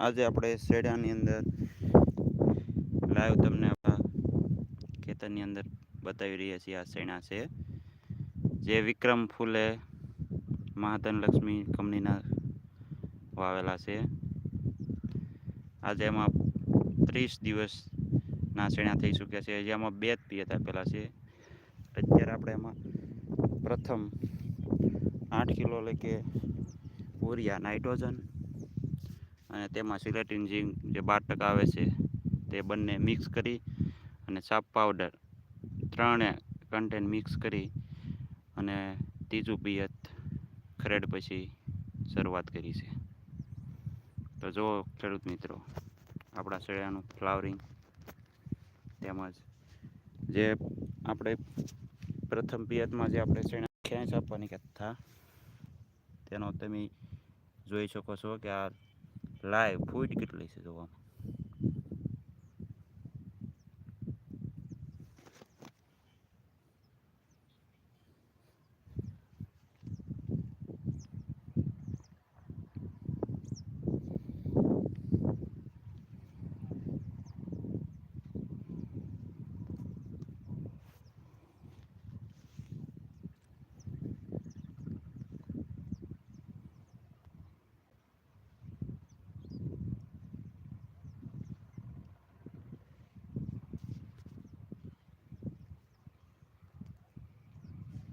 આજે આપણે શેડાની અંદર લાઈવ તમને ખેતરની અંદર બતાવી રહ્યા છીએ આ શેણા છે. જે વિક્રમ ફૂલે મહાધન લક્ષ્મી કંપનીના વાવેલા છે. આજે એમાં ત્રીસ દિવસના શેણા થઈ ચૂક્યા છે. જેમાં બે જ પિયત આપેલા છે. અત્યારે આપણે એમાં પ્રથમ આઠ કિલો લખે ઉરિયા નાઇટ્રોજન અને તેમાં સિલેટિન ઝીંક જે બાર ટકા આવે છે, તે બંને મિક્સ કરી અને સાપ પાવડર ત્રણે કન્ટેન મિક્સ કરી અને ત્રીજું પિયત ખરેડ પછી શરૂઆત કરી છે. તો જુઓ ખેડૂત મિત્રો, આપણા શેળિયાનું ફ્લાવરિંગ તેમજ જે આપણે પ્રથમ પિયતમાં જે આપણે શેણા ખેંચ આપવાની કથા, તેનો તમે જોઈ શકો છો કે આ લાઈવ ફૂટ કેટલી છે જોવામાં